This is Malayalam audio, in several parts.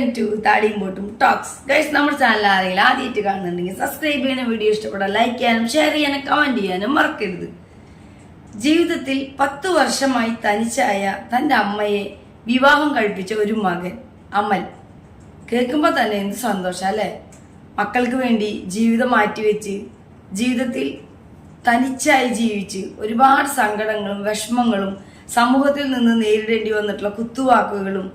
വെൽക്കം ടു താടിയും ടോക്സ് ഗൈസ് നമ്മുടെ ചാനൽ ആരെങ്കിലും ആദ്യമായിട്ട് കാണുന്നുണ്ടെങ്കിൽ സബ്സ്ക്രൈബ് ചെയ്യാനും വീഡിയോ ഇഷ്ടപ്പെടാൻ ലൈക്ക് ചെയ്യാനും ഷെയർ ചെയ്യാനും കമന്റ് ചെയ്യാനും മറക്കരുത്. ജീവിതത്തിൽ പത്ത് വർഷമായി തനിച്ചായ തന്റെ അമ്മയെ വിവാഹം കഴിപ്പിച്ച ഒരു മകൻ അമൽ. കേൾക്കുമ്പോൾ തന്നെ എന്ത് സന്തോഷം അല്ലേ? മക്കൾക്ക് വേണ്ടി ജീവിതം മാറ്റിവെച്ച് ജീവിതത്തിൽ തനിച്ചായി ജീവിച്ച് ഒരുപാട് സങ്കടങ്ങളും വിഷമങ്ങളും സമൂഹത്തിൽ നിന്ന് നേരിടേണ്ടി വന്നിട്ടുള്ള കുത്തുവാക്കുകളും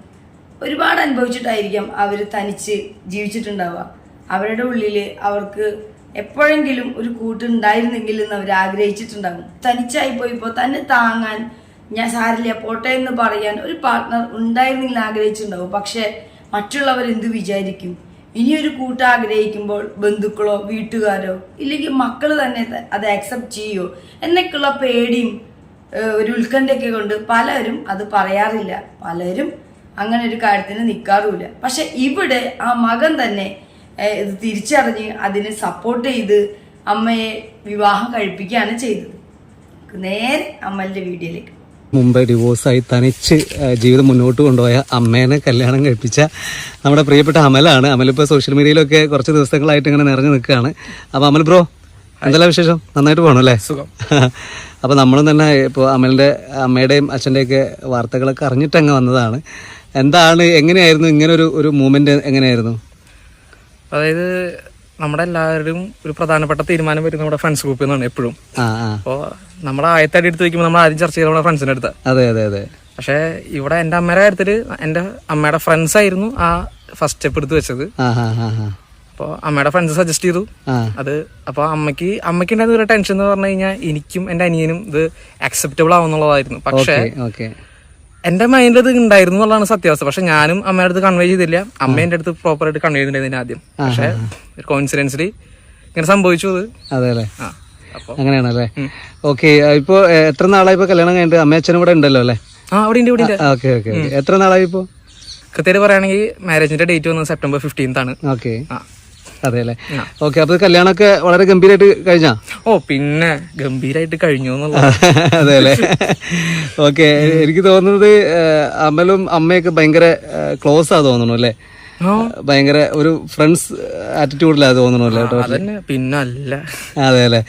ഒരുപാട് അനുഭവിച്ചിട്ടായിരിക്കാം അവർ തനിച്ച് ജീവിച്ചിട്ടുണ്ടാവുക. അവരുടെ ഉള്ളിൽ അവർക്ക് എപ്പോഴെങ്കിലും ഒരു കൂട്ടുണ്ടായിരുന്നെങ്കിൽ എന്ന് അവർ ആഗ്രഹിച്ചിട്ടുണ്ടാകും. തനിച്ചായി പോയിപ്പോൾ തന്നെ താങ്ങാൻ ഞാൻ സാരില്ല പോട്ടെ എന്ന് പറയാൻ ഒരു പാർട്ട്ണർ ഉണ്ടായിരുന്നെങ്കിൽ ആഗ്രഹിച്ചിട്ടുണ്ടാവും. പക്ഷേ മറ്റുള്ളവർ എന്ത് വിചാരിക്കും? ഇനിയൊരു കൂട്ട് ആഗ്രഹിക്കുമ്പോൾ ബന്ധുക്കളോ വീട്ടുകാരോ ഇല്ലെങ്കിൽ മക്കൾ തന്നെ അത് ആക്സെപ്റ്റ് ചെയ്യുമോ എന്നൊക്കെയുള്ള പേടിയും ഒരു ഉത്കണ്ഠയൊക്കെ കൊണ്ട് പലരും അത് പറയാറില്ല. പലരും അങ്ങനെ ഒരു കാര്യത്തിന് നിൽക്കാറുമില്ല പക്ഷെ ഇവിടെ ആ മകൻ തന്നെ ഇത് തിരിച്ചറിഞ്ഞ് അതിനെ സപ്പോർട്ട് ചെയ്ത് അമ്മയെ വിവാഹം കഴിപ്പിക്കുകയാണ് ചെയ്തത്. നേരെ അമ്മന്റെ വീഡിയോയിലേക്ക് മുമ്പ് ഡിവോഴ്സായി തനിച്ച് ജീവിതം മുന്നോട്ട് കൊണ്ടുപോയ അമ്മേനെ കല്യാണം കഴിപ്പിച്ച നമ്മുടെ പ്രിയപ്പെട്ട അമലാണ്. അമലിപ്പോൾ സോഷ്യൽ മീഡിയയിലൊക്കെ കുറച്ച് ദിവസങ്ങളായിട്ട് ഇങ്ങനെ നിറഞ്ഞു നിൽക്കുകയാണ്. അപ്പോൾ അമൽ ബ്രോ എന്തെല്ലാം വിശേഷം? നന്നായിട്ട് പോകണം അല്ലേ? സുഖം. അപ്പോൾ നമ്മളും തന്നെ ഇപ്പോൾ അമലിന്റെ അമ്മയുടെയും അച്ഛന്റെയൊക്കെ വാർത്തകളൊക്കെ അറിഞ്ഞിട്ടങ്ങ് വന്നതാണ്. എന്താണ് എങ്ങനെയായിരുന്നു ഇങ്ങനെ ഒരു ഒരു മൂവ്മെന്റ് എങ്ങനെയായിരുന്നു? അതായത് നമ്മുടെ എല്ലാവരും ഒരു പ്രധാനപ്പെട്ട തീരുമാനം വരുന്നത് നമ്മുടെ ഫ്രണ്ട്സ് ഗ്രൂപ്പിൽ നിന്നാണ് എപ്പോഴും. അപ്പോൾ നമ്മുടെ ആദ്യത്തെ അടി എടുത്ത് വെക്കുമ്പോൾ നമ്മൾ ആദ്യം ചർച്ച ചെയ്ത് നമ്മുടെ ഫ്രണ്ട്സിന്റെ അടുത്ത്. അതെ അതെ അതെ. പക്ഷേ ഇവിടെ എന്റെ അമ്മയുടെ കാര്യത്തിൽ എന്റെ അമ്മയുടെ ഫ്രണ്ട്സ് ആയിരുന്നു ആ ഫസ്റ്റ് സ്റ്റെപ്പ് എടുത്ത് വെച്ചത്. അപ്പോൾ അമ്മയുടെ ഫ്രണ്ട്സ് സജസ്റ്റ് ചെയ്തു. അത് അപ്പോൾ അമ്മയ്ക്ക് അമ്മയ്ക്ക് ഉണ്ടായിരുന്ന ഒരു ടെൻഷൻ എന്ന് പറഞ്ഞു കഴിഞ്ഞാൽ എനിക്കും എന്റെ അനിയനും ഇത് അക്സെപ്റ്റബിൾ ആവുന്നുള്ളതായിരുന്നു. പക്ഷേ എന്റെ മൈൻഡിൽ ഇത് ഉണ്ടായിരുന്നു എന്നുള്ളതാണ് സത്യാവസ്ഥ. പക്ഷെ ഞാനും അമ്മയുടെ അടുത്ത് കൺവേ ചെയ്തില്ല. അമ്മ എന്റെ അടുത്ത് പ്രോപ്പർ ആയിട്ട് കൺവേ ചെയ്തിട്ടുണ്ടായിരുന്നു ആദ്യം. പക്ഷെ ഒരു കോൺസിഡൻസിലി ഇങ്ങനെ സംഭവിച്ചു അത്. അതെ അല്ലേ? അങ്ങനെയാണല്ലേ ഓക്കെ ഇപ്പോ എത്ര നാളായി ഇപ്പൊ കല്യാണം കഴിഞ്ഞിട്ട്? അമ്മ അച്ഛനും കൂടെ ഉണ്ടല്ലോ അല്ലേ? ആ അവിടെ ഉണ്ട് ഇവിടെ ഉണ്ട്. ഓക്കെ ഓക്കെ എത്ര നാളായി ഇപ്പോ? കൃത്യമായിട്ട് പറയുകയാണെങ്കിൽ മാരേജിന്റെ ഡേറ്റ് വന്നത് സെപ്റ്റംബർ ഫിഫ്റ്റീൻത്ത് ആണ്. ഓക്കെ. അതെ അല്ലേ ഓക്കെ അപ്പൊ കല്യാണമൊക്കെ വളരെ ഗംഭീരമായിട്ട് കഴിഞ്ഞാ? ഓ പിന്നെ ഗംഭീരായിട്ട് കഴിഞ്ഞു അതെ അല്ലേ ഓക്കെ എനിക്ക് തോന്നുന്നത് അമ്മലും അമലും അമ്മയൊക്കെ ഭയങ്കര ക്ലോസ് ആ തോന്നുന്നു അല്ലേ? ഭയങ്കര ഒരു ഫ്രണ്ട്സ് ആറ്റിറ്റ്യൂഡിലാ തോന്നണല്ലോ കേട്ടോ. പിന്നല്ല. അതെ അല്ലെ?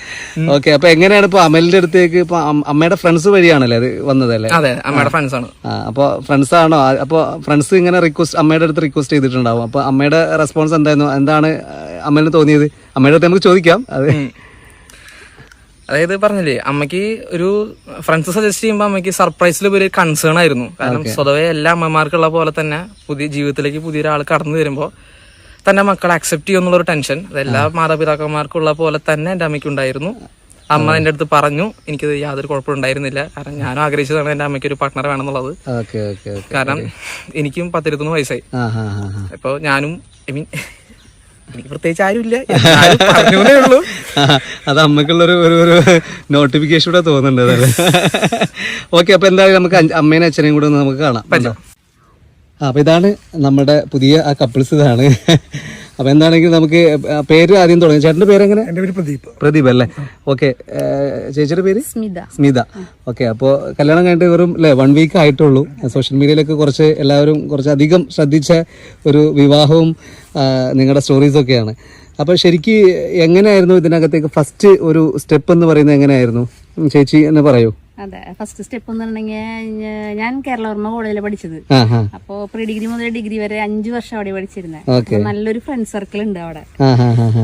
ഓക്കെ അപ്പൊ എങ്ങനെയാണ് ഇപ്പൊ അമലിന്റെ അടുത്തേക്ക് ഇപ്പൊ അമ്മയുടെ ഫ്രണ്ട്സ് വഴിയാണല്ലേ അത് വന്നതല്ലേ? അതെ അമ്മയുടെ ഫ്രണ്ട്സ് ആണ്. ആ അപ്പോൾ ഫ്രണ്ട്സ് ആണോ? അപ്പൊ ഫ്രണ്ട്സ് ഇങ്ങനെ റിക്വസ്റ്റ് അമ്മയുടെ അടുത്ത് റിക്വസ്റ്റ് ചെയ്തിട്ടുണ്ടാവും. അപ്പൊ അമ്മയുടെ റെസ്പോൺസ് എന്തായിരുന്നു? എന്താണ് അമ്മേനെ തോന്നിയത്? അമ്മയുടെ അടുത്ത് നമുക്ക് ചോദിക്കാം. അത്. അതായത് പറഞ്ഞില്ലേ അമ്മയ്ക്ക് ഒരു ഫ്രണ്ട്സ് സജസ്റ്റ് ചെയ്യുമ്പോൾ അമ്മയ്ക്ക് സർപ്രൈസിൽ ഒരു കൺസേൺ ആയിരുന്നു. കാരണം സ്വതവേ എല്ലാ അമ്മമാർക്കുള്ള പോലെ തന്നെ പുതിയ ജീവിതത്തിലേക്ക് പുതിയ ഒരാൾ കടന്നു വരുമ്പോൾ തന്റെ മക്കളെ അക്സെപ്റ്റ് ചെയ്യുന്നുള്ള ഒരു ടെൻഷൻ അത് എല്ലാ മാതാപിതാക്കന്മാർക്കുള്ള പോലെ തന്നെ എന്റെ അമ്മയ്ക്ക് ഉണ്ടായിരുന്നു. അമ്മ എന്റെ അടുത്ത് പറഞ്ഞു എനിക്കത് യാതൊരു കുഴപ്പമുണ്ടായിരുന്നില്ല കാരണം ഞാനും ആഗ്രഹിച്ചതാണ് എന്റെ അമ്മയ്ക്ക് ഒരു പാർട്ട്ണർ വേണമെന്നുള്ളത്. കാരണം എനിക്കും പത്തിരുപത്തൊന്ന് വയസ്സായി. അപ്പോൾ ഞാനും ഐ മീൻ എനിക്ക് പ്രത്യേകിച്ച് ആരുമില്ല. ഉള്ളൂ. അത് അമ്മക്കുള്ളൊരു ഒരു ഒരു നോട്ടിഫിക്കേഷൻ കൂടെ തോന്നുന്നുണ്ട് അതല്ലേ? ഓക്കെ അപ്പൊ എന്തായാലും നമുക്ക് അമ്മേനെ അച്ഛനെയും കൂടെ ഒന്ന് നമുക്ക് കാണാം. അപ്പോൾ ഇതാണ് നമ്മുടെ പുതിയ ആ കപ്പിൾസ് ഇതാണ്. അപ്പൊ എന്താണെങ്കിൽ നമുക്ക് പേര് ആദ്യം തുടങ്ങി. ചേട്ടന്റെ പേര് എങ്ങനെ എന്റെ പേര് പ്രദീപ്. പ്രദീപ് അല്ലേ? ഓക്കെ ചേച്ചിയുടെ പേര്? സ്മിത. സ്മിത. ഓക്കെ അപ്പോൾ കല്യാണം കഴിഞ്ഞിട്ട് വെറും അല്ലേ വൺ വീക്ക് ആയിട്ടുള്ളൂ. സോഷ്യൽ മീഡിയയിലൊക്കെ കുറച്ച് എല്ലാവരും കുറച്ച് അധികം ശ്രദ്ധിച്ച ഒരു വിവാഹവും നിങ്ങളുടെ സ്റ്റോറീസ് ഒക്കെയാണ്. അപ്പോൾ ശരിക്ക് എങ്ങനെയായിരുന്നു ഇതിനകത്തേക്ക് ഫസ്റ്റ് ഒരു സ്റ്റെപ്പ് എന്ന് പറയുന്നത് എങ്ങനെയായിരുന്നു? ചേച്ചി എന്ന് പറയൂ. അതെ ഫസ്റ്റ് സ്റ്റെപ്പ് എന്ന് പറഞ്ഞെങ്കിൽ ഞാൻ കേരള കേരളവർമ്മ കോളേജിൽ പഠിച്ചത്. അപ്പോ പ്രീ ഡിഗ്രി മുതൽ ഡിഗ്രി വരെ അഞ്ചു വർഷം അവിടെ പഠിച്ചിരുന്നത് നല്ലൊരു ഫ്രണ്ട് സർക്കിൾ ഉണ്ട് അവിടെ.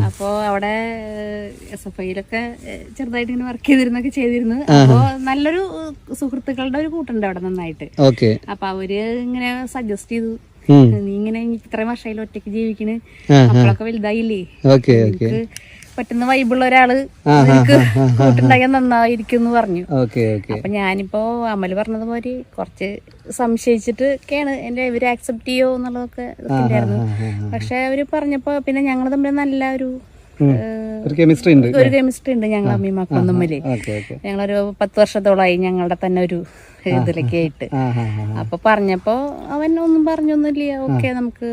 അപ്പോ അവിടെ എസ് എഫ് ഐയിലൊക്കെ ചെറുതായിട്ട് ഇങ്ങനെ വർക്ക് ചെയ്തിരുന്നൊക്കെ ചെയ്തിരുന്നു. അപ്പോ നല്ലൊരു സുഹൃത്തുക്കളുടെ ഒരു കൂട്ടുണ്ട് അവിടെ നന്നായിട്ട്. അപ്പൊ അവർ ഇങ്ങനെ സജസ്റ്റ് ചെയ്തു. നീ ഇങ്ങനെ ഇത്രയും വർഷമായാലും ഒറ്റയ്ക്ക് ജീവിക്കണ്. അപ്പോഴൊക്കെ മക്കളൊക്കെ വലുതായില്ലേ. ഓക്കെ പറ്റുന്ന വൈബുള്ള ഒരാൾ എനിക്ക് കൂട്ടുണ്ടായാൽ നന്നായിരിക്കും എന്ന് പറഞ്ഞു അപ്പൊ ഞാനിപ്പോ അമൽ പറഞ്ഞതുപോലെ കുറച്ച് സംശയിച്ചിട്ട് ഒക്കെയാണ് എന്റെ ഇവർ ആക്സെപ്റ്റ് ചെയ്യോ എന്നുള്ളതൊക്കെ ഉണ്ടായിരുന്നു പക്ഷെ അവർ പറഞ്ഞപ്പോ പിന്നെ ഞങ്ങൾ തമ്മിൽ നല്ല ഒരു ഒരു കെമിസ്ട്രി ഉണ്ട് ഒരു കെമിസ്ട്രി ഉണ്ട് ഞങ്ങൾ അമ്മയും മക്കളും തമ്മിൽ. ഞങ്ങളൊരു പത്ത് വർഷത്തോളമായി ഞങ്ങളുടെ തന്നെ ഒരു ഇതിലൊക്കെ ആയിട്ട്. അപ്പൊ പറഞ്ഞപ്പോ അവൻ ഒന്നും പറഞ്ഞൊന്നുമില്ല. ഓക്കെ നമുക്ക്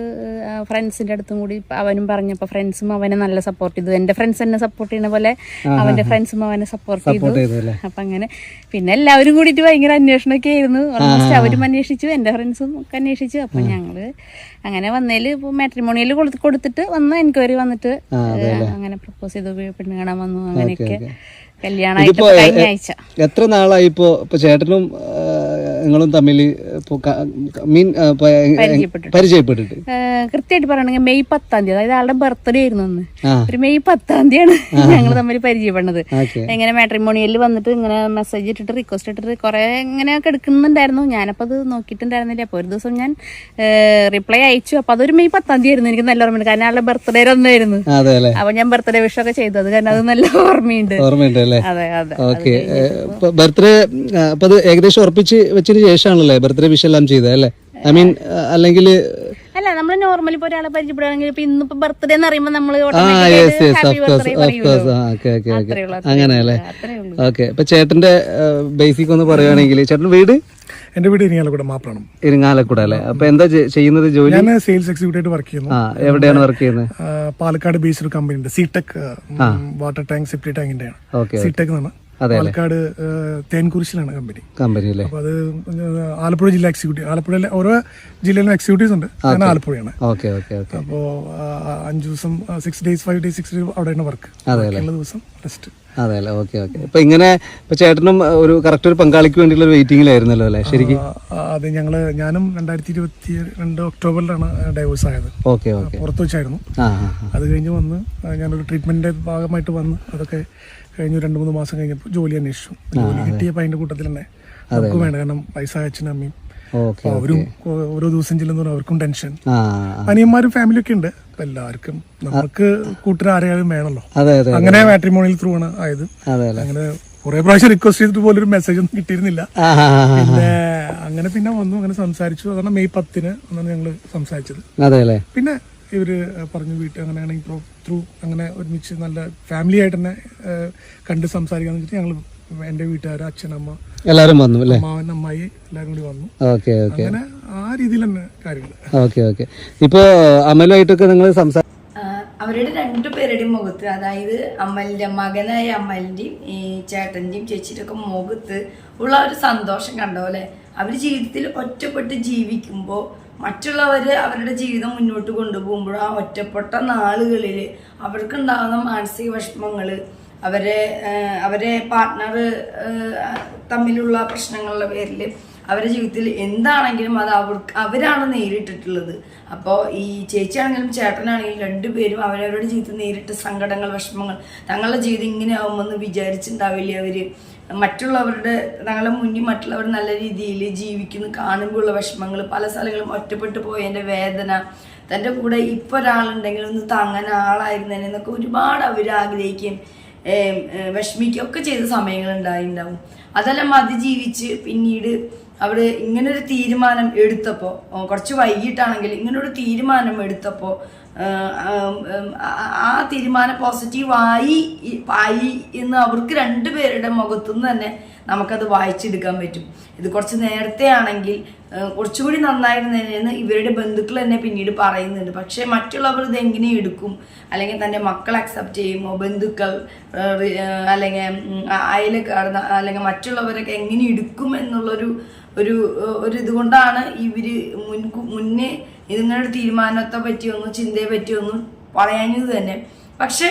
ഫ്രണ്ട്സിന്റെ അടുത്തും കൂടി അവനും പറഞ്ഞപ്പോ ഫ്രണ്ട്സും അവനെ നല്ല സപ്പോർട്ട് ചെയ്തു. എന്റെ ഫ്രണ്ട്സ് എന്നെ സപ്പോർട്ട് ചെയ്യുന്ന പോലെ അവന്റെ ഫ്രണ്ട്സും അവനെ സപ്പോർട്ട് ചെയ്തു. അപ്പൊ അങ്ങനെ പിന്നെ എല്ലാവരും കൂടിയിട്ട് ഭയങ്കര അന്വേഷണമൊക്കെ ആയിരുന്നു. ഓൾമോസ്റ്റ് അവരും അന്വേഷിച്ചു എന്റെ ഫ്രണ്ട്സും ഒക്കെ അന്വേഷിച്ചു. അപ്പൊ ഞങ്ങൾ അങ്ങനെ വന്നേൽ ഇപ്പൊ മാട്രിമോണിയൽ കൊടുത്തിട്ട് വന്ന് എൻക്വയറി വന്നിട്ട് അങ്ങനെ പ്രപ്പോസ് ചെയ്തു പെണ്ണ് കാണാൻ വന്നു അങ്ങനെയൊക്കെ. കല്യാണം എത്ര നാളായി ഇപ്പോ ഇപ്പൊ ചേട്ടനും നിങ്ങളും തമ്മിൽ മീൻ പരിചയപ്പെട്ടിട്ട്. കൃത്യമായിട്ട് പറയണെങ്കിൽ മെയ് പത്താം തീയതി അതായത് ആളുടെ ബർത്ത്ഡേ ആയിരുന്നു അന്ന്. ഒരു മെയ് പത്താം തീയതിയാണ് ഞങ്ങൾ തമ്മിൽ പരിചയപ്പെടുന്നത്. എങ്ങനെ ഇങ്ങനെ മാട്രിമോണിയലിൽ വന്നിട്ട് ഇങ്ങനെ മെസ്സേജ് ഇട്ടിട്ട് റിക്വസ്റ്റ് ഇട്ടിട്ട് കുറെ ഇങ്ങനെ എടുക്കുന്നുണ്ടായിരുന്നു. ഞാനപ്പോൾ അത് നോക്കിയിട്ടുണ്ടായിരുന്നില്ല. അപ്പോൾ ഒരു ദിവസം ഞാൻ റിപ്ലൈ അയച്ചു. അപ്പോൾ അതൊരു മെയ് പത്താം തീയതി ആയിരുന്നു എനിക്ക് നല്ല ഓർമ്മയുണ്ട്. കാരണം ആളുടെ ബർത്ത്ഡേ ഒന്നായിരുന്നു അപ്പൊ അപ്പോൾ ഞാൻ ബർത്ത്ഡേ വിഷ് ഒക്കെ ചെയ്തു. അത് കാരണം അത് നല്ല ഓർമ്മയുണ്ട്. ഓർമ്മയുണ്ട് അല്ലേ? അതെ അതെ. ഓക്കെ. ബർത്ത്ഡേ അപ്പൊ അത് ഏകദേശം ഉറപ്പിച്ച് വെച്ചതിന് ശേഷമാണല്ലേ? ബർത്ത്ഡേ വിഷ് എല്ലാം ചെയ്തത് അല്ലേ? ഐ മീൻ അല്ലെങ്കിൽ അല്ല നമ്മൾ നോർമലി ഇപ്പൊ ഒരാളെ പരിചയപ്പെടുകയാണെങ്കിൽ ഇപ്പൊ ഇന്നിപ്പോ ബർത്ത്ഡേ എന്ന് പറയുമ്പോൾ നമ്മൾ അങ്ങനെ അല്ലേ? ഓക്കെ ഇപ്പൊ ചേട്ടന്റെ ബേസിക് ഒന്ന് പറയുവാണെങ്കിൽ ചേട്ടൻ വീട്? എന്റെ വീട് ഇരിങ്ങാലക്കുട മാപ്പാണ് ഇരിങ്ങാലക്കുട അല്ലേ? അപ്പൊ എന്താ ചെയ്യുന്നത് ജോലി? ഞാൻ സെയിൽസ് എക്സിക്യൂട്ടീവ് വർക്ക് ചെയ്യുന്നു. എവിടെയാണ് വർക്ക് ചെയ്യുന്നത്? പാലക്കാട് ബേസ്ഡ് ഒരു കമ്പനി ഉണ്ട്. സിടെക് വാട്ടർ ടാങ്ക് സെപ്റ്റി ടാങ്കിന്റെ ഓക്കെ സിടെക് എന്നാണ് പാലക്കാട് തേൻകുരിശിലാണ് കമ്പനി. കമ്പനി അല്ലേ? അപ്പൊ അത് ആലപ്പുഴ ജില്ലാ എക്സിക്യൂട്ടീവ് ആലപ്പുഴയിലെ ഓരോ ജില്ലയിലും എക്സിക്യൂട്ടീവ്സ് ഉണ്ട്. ഞാൻ ആലപ്പുഴയാണ്. Okay okay okay. അപ്പോ അഞ്ചു ദിവസം six days five days six days അവിടെയാണ് വർക്ക് ബാക്കിയുള്ള ദിവസം റെസ്റ്റ് അതെ അല്ലേ? Okay okay. ഇപ്പൊ ഇങ്ങനെ ഇപ്പൊ ചേട്ടനും ഒരു കറക്റ്റ് ഒരു പങ്കാളിക്ക് വേണ്ടിയുള്ള ഒരു വെയിറ്റിംഗിലായിരുന്നല്ലോ അല്ലേ ശരിക്കും? അത് ഞങ്ങൾ ഞാനും രണ്ടായിരത്തി ഇരുപത്തി രണ്ട് ഒക്ടോബറിലാണ് ഡൈവോഴ്സ് ആയത്. Okay okay. പുറത്തു വെച്ചായിരുന്നു. അത് കഴിഞ്ഞ് വന്ന് ഞാനൊരു ട്രീറ്റ്മെന്റിന്റെ ഭാഗമായിട്ട് വന്ന് അതൊക്കെ കഴിഞ്ഞ് രണ്ട് മൂന്ന് മാസം കഴിഞ്ഞപ്പോൾ ജോലി അന്വേഷിച്ചു. ജോലി കിട്ടിയപ്പോൾ അതിന്റെ കൂട്ടത്തിൽ തന്നെ നമുക്ക് വേണ്ട കാരണം പൈസ അച്ഛനും അമ്മയും. അവരും ഓരോ ദിവസം ചെല്ലുന്നവരും അവർക്കും ടെൻഷൻ. അനിയന്മാരും ഫാമിലി ഒക്കെ ഉണ്ട്. എല്ലാവർക്കും നമുക്ക് കൂട്ടരാരെയാലും വേണമല്ലോ. അതെ അങ്ങനെ മാട്രിമോണിയൽ ത്രൂ ആണ് ആയത്. അങ്ങനെ കുറെ പ്രാവശ്യം റിക്വസ്റ്റ് ചെയ്തിട്ട് പോലും ഒരു മെസ്സേജ് ഒന്നും കിട്ടിയിരുന്നില്ല. പിന്നെ അങ്ങനെ പിന്നെ വന്നു അങ്ങനെ സംസാരിച്ചു. അതാണ് മെയ് പത്തിന് അന്നാണ് ഞങ്ങൾ സംസാരിച്ചത്. പിന്നെ ഇവർ പറഞ്ഞു വീട്ടിൽ അങ്ങനെയാണെങ്കിൽ പ്രോ ത്രൂ അങ്ങനെ ഒരുമിച്ച് നല്ല ഫാമിലി ആയിട്ട് തന്നെ കണ്ട് സംസാരിക്കാന്ന് വെച്ചിട്ട് ഞങ്ങൾ എന്റെ വീട്ടുകാർ അച്ഛനമ്മ എല്ലാവരും വന്നു അല്ലേ? അമ്മാവൻ അമ്മായി എല്ലാവരും കൂടി വന്നു. Okay okay. അങ്ങനെ ആ രീതിയിൽ തന്നെ കാര്യങ്ങൾ ഓക്കെ ഓക്കെ. ഇപ്പോൾ അമലുമായിട്ടൊക്കെ നിങ്ങൾ സംസാ അവരുടെ രണ്ടുപേരുടെയും മുഖത്ത് അതായത് അമ്മലിന്റെ മകനായ അമ്മലിന്റെയും ഈ ചേട്ടന്റെയും ചേച്ചിയുടെ ഒക്കെ മുഖത്ത് ഉള്ള ഒരു സന്തോഷം കണ്ടോ അല്ലെ? അവർ ജീവിതത്തിൽ ഒറ്റപ്പെട്ട് ജീവിക്കുമ്പോൾ മറ്റുള്ളവര് അവരുടെ ജീവിതം മുന്നോട്ട് കൊണ്ടുപോകുമ്പോൾ ആ ഒറ്റപ്പെട്ട നാളുകളിൽ അവർക്കുണ്ടാകുന്ന മാനസിക വിഷമങ്ങൾ അവരെ അവരെ പാർട്ട്ണർ തമ്മിലുള്ള പ്രശ്നങ്ങളുടെ പേരിൽ അവരുടെ ജീവിതത്തിൽ എന്താണെങ്കിലും അത് അവർക്ക് അവരാണ് നേരിട്ടിട്ടുള്ളത്. അപ്പോൾ ഈ ചേച്ചിയാണെങ്കിലും ചേട്ടനാണെങ്കിലും രണ്ടുപേരും അവരവരുടെ ജീവിതത്തിൽ നേരിട്ട് സങ്കടങ്ങൾ വിഷമങ്ങൾ തങ്ങളുടെ ജീവിതം ഇങ്ങനെ ആവുമെന്ന് വിചാരിച്ചിട്ടുണ്ടാവില്ല അവർ? മറ്റുള്ളവരുടെ ഞങ്ങളെ മുന്നിൽ മറ്റുള്ളവർ നല്ല രീതിയിൽ ജീവിക്കുന്നു കാണുമ്പോഴുള്ള വിഷമങ്ങൾ പല സ്ഥലങ്ങളും ഒറ്റപ്പെട്ടു പോയതിന്റെ വേദന തന്റെ കൂടെ ഇപ്പോൾ ഒരാളുണ്ടെങ്കിൽ ഒന്ന് താങ്ങാൻ ആളായിരുന്നതിനെ എന്നൊക്കെ ഒരുപാട് അവർ ആഗ്രഹിക്കുകയും ഏം, ഏ, വിഷമിക്കുകയും ഒക്കെ ചെയ്ത സമയങ്ങൾ ഉണ്ടായിട്ടുണ്ടാവും അതെല്ലാം അതിജീവിച്ച് പിന്നീട് അവിടെ ഇങ്ങനൊരു തീരുമാനം എടുത്തപ്പോൾ കുറച്ച് വൈകിട്ടാണെങ്കിൽ ഇങ്ങനൊരു തീരുമാനം എടുത്തപ്പോൾ ആ തീരുമാനം പോസിറ്റീവായി ആയി ആയി എന്ന് അവർക്ക് രണ്ടുപേരുടെ മുഖത്തുനിന്ന് തന്നെ നമുക്കത് വായിച്ചെടുക്കാൻ പറ്റും. ഇത് കുറച്ച് നേരത്തെ ആണെങ്കിൽ കുറച്ചുകൂടി നന്നായിരുന്നതിനെന്ന് ഇവരുടെ ബന്ധുക്കൾ തന്നെ പിന്നീട് പറയുന്നുണ്ട്. പക്ഷേ മറ്റുള്ളവർ ഇത് എങ്ങനെ എടുക്കും? അല്ലെങ്കിൽ തന്റെ മക്കൾ അക്സെപ്റ്റ് ചെയ്യുമോ? ബന്ധുക്കൾ അല്ലെങ്കിൽ അയലക്കാർ അല്ലെങ്കിൽ മറ്റുള്ളവരൊക്കെ എങ്ങനെ എടുക്കും എന്നുള്ളൊരു ഒരു ഒരു ഇതുകൊണ്ടാണ് ഇവർ മുൻ മുന്നേ ഇതിങ്ങനൊരു തീരുമാനത്തെ പറ്റിയൊന്നും ചിന്തയെ പറ്റിയൊന്നും പറയാഞ്ഞത് തന്നെ. പക്ഷെ